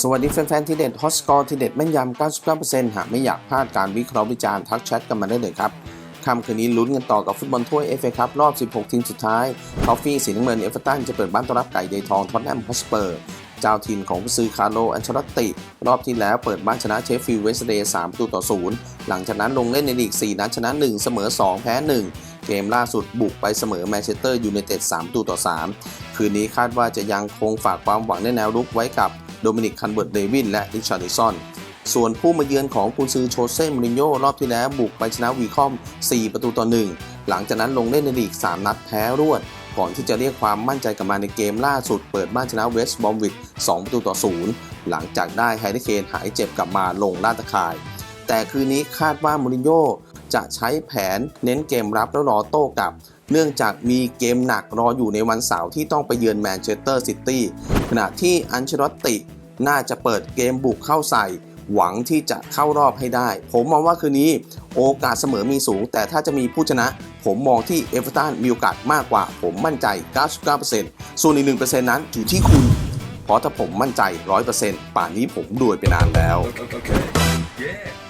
สวัสดีแฟนๆ ทีเด็ดฮอตสกอร์ทีเด็ดแม่นยำ 99%หากไม่อยากพลาดการวิเคราะห์วิจารณ์ทักแชทกันมาได้เลยครับค่ำคืนนี้ลุ้นกันต่อกับฟุตบอลถ้วยเอฟเอคัพรอบ 16 ทีมสุดท้ายทอฟฟี่สีน้ำเงินเอเวอร์ตันจะเปิดบ้านต้อนรับไก่ใยทองท็อตแนมฮอสเปอร์ เจ้าถิ่นของผู้ซื้อคาร์โลอันเชลอตติ รอบที่แล้วเปิดบ้านชนะเชฟฟิลด์เวสเดย์3ประตูต่อ 0 หลังจากนั้นลงเล่นในลีก 4 นัดชนะ 1 เสมอ 2 แพ้ 1 เกมล่าสุดบุกไปเสมอแมนเชสเตอร์ยูไนเต็ด3ตูต่อ 3 คืนนี้คาดว่าจะยังคงฝากความหวังในแนวรุกไว้กับ โดมินิกคันเบิร์ตเดวินและริชาร์ดิสันส่วนผู้มาเยือนของกุนซือโชเซ่มูรินโญ่รอบที่แล้วบุกไปชนะวีคอม 4 ประตูต่อ 1 หลังจากนั้นลงเล่นในลีก 3 นัดแพ้รวด ก่อนที่จะเรียกความมั่นใจกลับมาในเกมล่าสุดเปิดบ้านชนะเวสต์บอมวิด2ประตูต่อ 0 หลังจากได้ไฮเดรเคนหายเจ็บกลับมาลงลาดตะข่าย แต่คืนนี้คาดว่ามูรินโญ่ จะใช้แผนเน้นเกมรับแล้วรอโต้กลับ เนื่องจากมีเกมหนักรออยู่ในวันเสาร์ที่ต้องไปเยือนแมนเชสเตอร์ซิตี้ขณะที่อันเชลอตติน่าจะเปิดเกมบุกเข้าใส่ หวังที่จะเข้ารอบให้ได้ ผมมองว่าคืนนี้โอกาสเสมอมีสูง แต่ถ้าจะมีผู้ชนะ ผมมองที่เอเวอร์ตันมีโอกาสมากกว่า ผมมั่นใจ 99%ส่วนอีก1%นั้นอยู่ที่คุณ เพราะถ้าผมมั่นใจ 100%ป่านนี้ผมรวยไปนานแล้ว Okay. okay. Yeah.